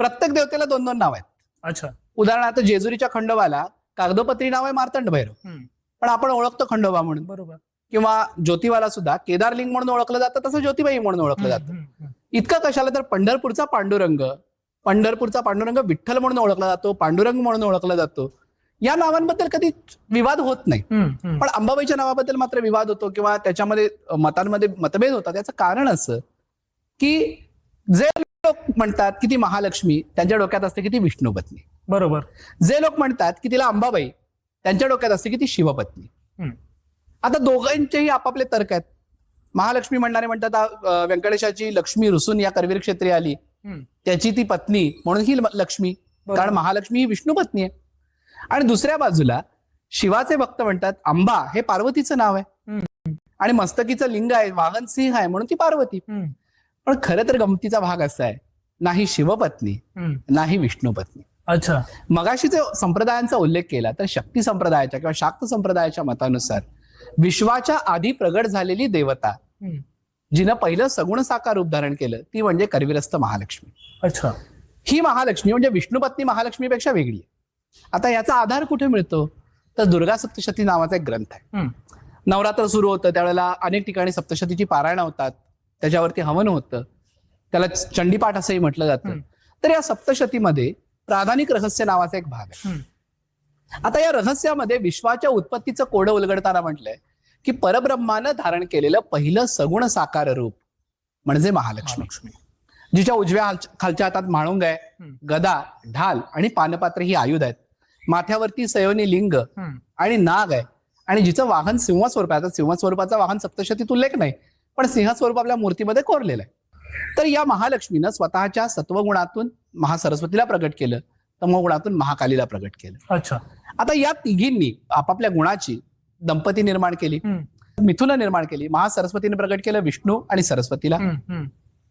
प्रत्येक देवतेला दोन दोन नाव आहेत. अच्छा. उदाहरणार्थ जेजुरीच्या खंडोबाला कागदोपत्री नाव आहे मार्तंड भैरव. पण आपण ओळखतो खंडोबा म्हणून. बरोबर. किंवा ज्योतिबाला सुद्धा केदारलिंग म्हणून ओळखलं जातं तसं ज्योतिबाई म्हणून ओळखलं जातं. इतकं कशाला तर पंढरपूरचा पांडुरंग पंढरपूरचा पांडुरंग विठ्ठल म्हणून ओळखला जातो पांडुरंग म्हणून ओळखला जातो. या नावांबद्दल कधी विवाद होत नाही. पण अंबाबाईच्या नावाबद्दल मात्र विवाद होतो किंवा त्याच्यामध्ये मतांमध्ये मतभेद होतात. याचं कारण असं की जे लोक म्हणतात की ती महालक्ष्मी त्यांच्या डोक्यात असते की ती विष्णू पत्नी. बरोबर. जे लोक म्हणतात की तिला अंबाबाई त्यांच्या डोक्यात असते की ती शिवपत्नी. आता दोघांचेही आपापले तर्क आहेत. महालक्ष्मी म्हणणारे म्हणतात व्यंकटेशाची लक्ष्मी रुसून या करवीर क्षेत्री आली. त्याची ती पत्नी म्हणून ही लक्ष्मी. कारण महालक्ष्मी ही विष्णू पत्नी आहे. आणि दुसऱ्या बाजूला शिवाचे भक्त म्हणतात अंबा हे पार्वतीचं नाव आहे. आणि मस्तकीचं लिंग आहे वाहन सिंह आहे म्हणून ती पार्वती. पण खरं तर गमतीचा भाग असा आहे. नाही शिवपत्नी. नाही विष्णू पत्नी अच्छा. मगाशी जो संप्रदायांचा उल्लेख केला तर शक्ती संप्रदायाच्या किंवा शाक्त संप्रदायाच्या मतानुसार विश्वाच्या आधी प्रगट झालेली देवता. जिनं पहिलं सगुण साकार रूप धारण केलं ती म्हणजे करविरस्त महालक्ष्मी. अच्छा. ही महालक्ष्मी म्हणजे विष्णुपत्नी महालक्ष्मीपेक्षा वेगळी आहे. आता याचा आधार कुठे मिळतो? तर दुर्गा सप्तशती नावाचा एक ग्रंथ आहे. नवरात्र सुरू होतं त्यावेळेला अनेक ठिकाणी सप्तशतीची पारायण होतात. त्याच्यावरती हवन होतं त्याला चंडीपाठ असंही म्हटलं जातं. तर या सप्तशतीमध्ये प्राधानिक रहस्य नावाचा एक भाग आहे. आता या रहस्यामध्ये विश्वाच्या उत्पत्तीचं कोडं उलगडताना म्हटलंय की परब्रह्मानं धारण केलेलं पहिलं सगुण साकार रूप म्हणजे महालक्ष्मी जिच्या उजव्या खालच्या हातात माळुंग आहे. गदा ढाल आणि पानपात्र ही आयुध आहेत माथ्यावरती सयोनी लिंग. आणि नाग आहे आणि जिचं वाहन सिंह स्वरूप आहे आता सिंह स्वरूपाचा वाहन सप्तशतीत उल्लेख नाही पण सिंह स्वरूप आपल्या मूर्तीमध्ये कोरलेलं आहे. तर या महालक्ष्मीनं स्वतःच्या सत्वगुणातून महासरस्वतीला प्रगट केलं तमोगुणातून महाकालीला प्रगट केलं. अच्छा. आता या तिघींनी आपापल्या गुणाची दंपती निर्माण केली. मिथुन निर्माण केली. महासरस्वतीने प्रगट केलं विष्णू आणि सरस्वतीला.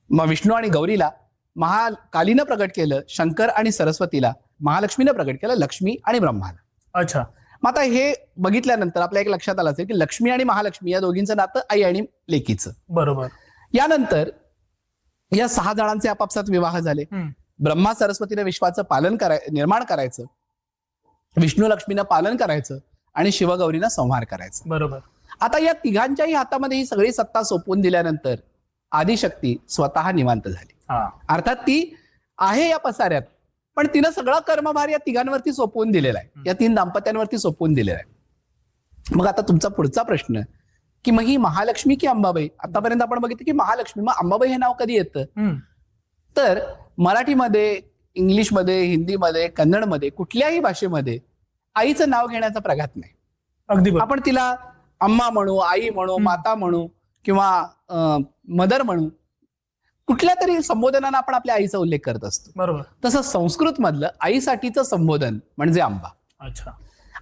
मग विष्णू आणि गौरीला महाकालीनं प्रगट केलं शंकर आणि सरस्वतीला महालक्ष्मीनं प्रगट केलं लक्ष्मी आणि ब्रह्माला. अच्छा. मग आता हे बघितल्यानंतर आपल्या एक लक्षात आलं असेल की लक्ष्मी आणि महालक्ष्मी या दोघींचं नातं आई आणि लेकीचं. बरोबर. यानंतर या सहा जणांचे आपापसात विवाह झाले. ब्रह्मा सरस्वतीने विश्वाचं पालन कराय निर्माण करायचं. विष्णू लक्ष्मीनं पालन करायचं आणि शिवगौरीनं संहार करायचं. बरोबर. आता या तिघांच्याही हातामध्ये ही सगळी सत्ता सोपवून दिल्यानंतर आदिशक्ती स्वतः निवांत झाली. अर्थात ती आहे या पसाऱ्यात. पण तिनं सगळा कर्मभार या तिघांवरती सोपवून दिलेला आहे. या तीन दाम्पत्यांवरती सोपवून दिलेला आहे. मग आता तुमचा पुढचा प्रश्न की मग ही महालक्ष्मी की अंबाबाई? आतापर्यंत आपण बघितलं की महालक्ष्मी मग अंबाबाई हे नाव कधी येतं. तर मराठीमध्ये इंग्लिशमध्ये हिंदीमध्ये कन्नडमध्ये कुठल्याही भाषेमध्ये आईचं नाव घेण्याचा प्रघात नाही. अगदी आपण तिला अम्मा म्हणू आई म्हणू. माता म्हणू किंवा मदर म्हणू कुठल्या तरी संबोधनानं आपण आपल्या आईचा उल्लेख करत असतो. बरोबर. तसं संस्कृत मधलं आईसाठीचं संबोधन म्हणजे आंबा. अच्छा.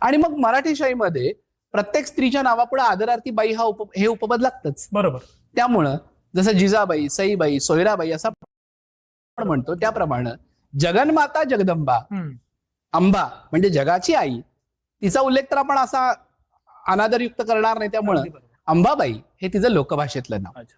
आणि मग मराठी शाहीमध्ये प्रत्येक स्त्रीच्या नावापुढे आदरार्थी बाई हा उप हे उपपद लागतच. बरोबर. त्यामुळं जसं जिजाबाई सईबाई सोयराबाई असं आपण म्हणतो त्याप्रमाणे जगन्माता जगदंबा हम्म. अंबा म्हणजे जगाची आई तिचा उल्लेख तर आपण असा अनादरयुक्त करणार नाही त्यामुळं अगदी बरोबर. अंबाबाई हे तिचं लोकभाषेतलं नाव. अच्छा.